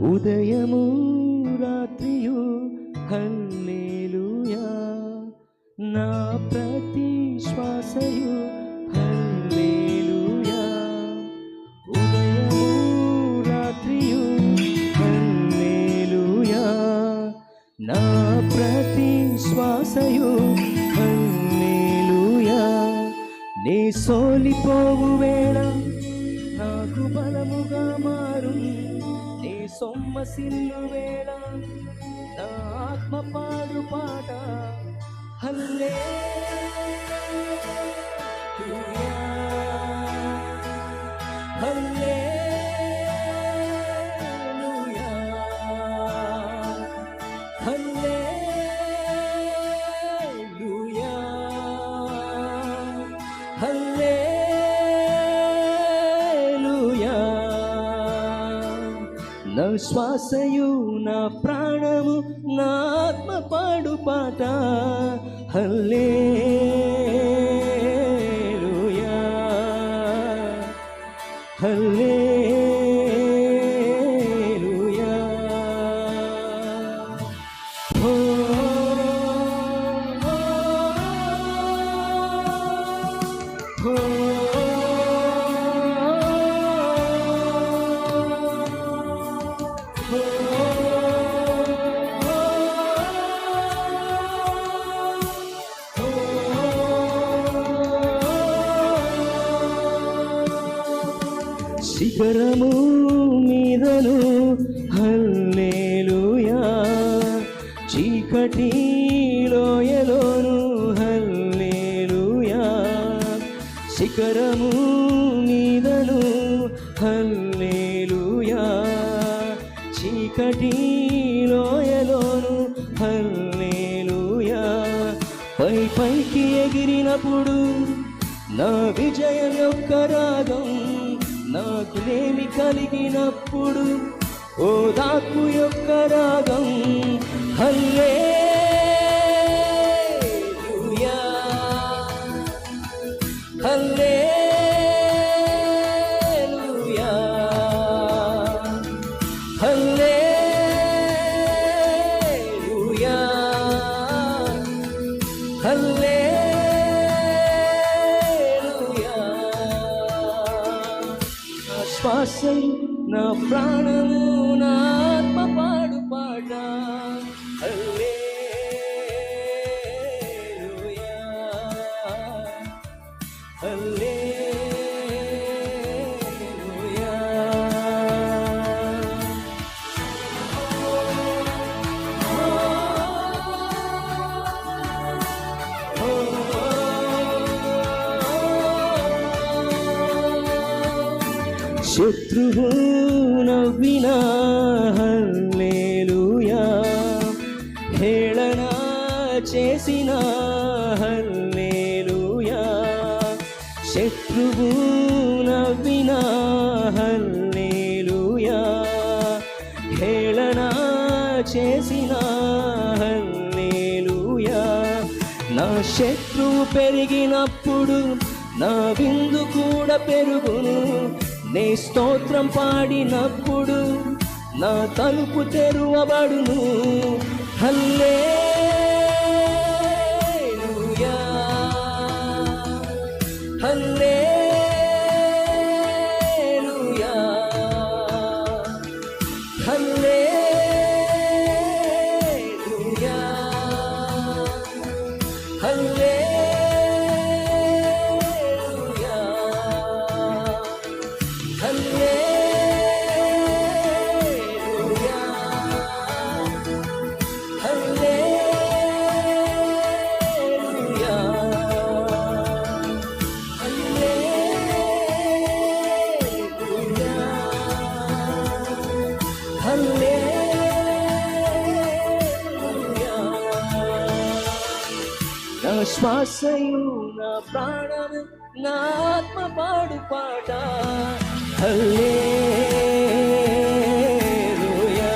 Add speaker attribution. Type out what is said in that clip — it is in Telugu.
Speaker 1: ఉదయము రాత్రియు హల్లేలుయా. నా ప్రతి శ్వాసయు హల్లేలుయా. ఉదయము రాత్రియు హల్లేలుయా. నా ప్రతి శ్వాసయు హల్లేలుయా. నీ సోలిపోవు వేళ నాకు బలముగా మా సొమ్మ సొమ్మసిల్లు వేళ నా ఆత్మ పాడు పాట. హల్లే హల్లే నా శ్వాసయు నా ప్రాణము నా ఆత్మ పాడు పాట. హల్లే హల్లే శిఖరము మీదను. హల్లేలుయా. చీకటి లోయలోను. హల్లేలుయా. శిఖరము మీదను. హల్లేలుయా. చీకటి లోయలోను. హల్లేలుయా. పై పైకి ఎగిరినప్పుడు నా విజయం యొక్క రాగం నాకు నేమి కలిగినప్పుడు ఓ దాకు యొక్క రాగం హల్లే నా శ్వాసం నా ప్రాణము శత్రువు నవ్వినా హల్లేలుయా హేళన చేసిన హల్లేలుయా శత్రువు నవ్వినా హల్లేలుయా హేళన చేసిన హల్లేలుయా నా శత్రువు పెరిగినప్పుడు నా విందు కూడా పెరుగును నే స్తోత్రం పాడినప్పుడు నా తలుపు తెరువబడును. హల్లే హల్లే హల్లే నా శ్వాసయు నా ప్రాణము నా ఆత్మ పాడు పాట హల్లేలూయా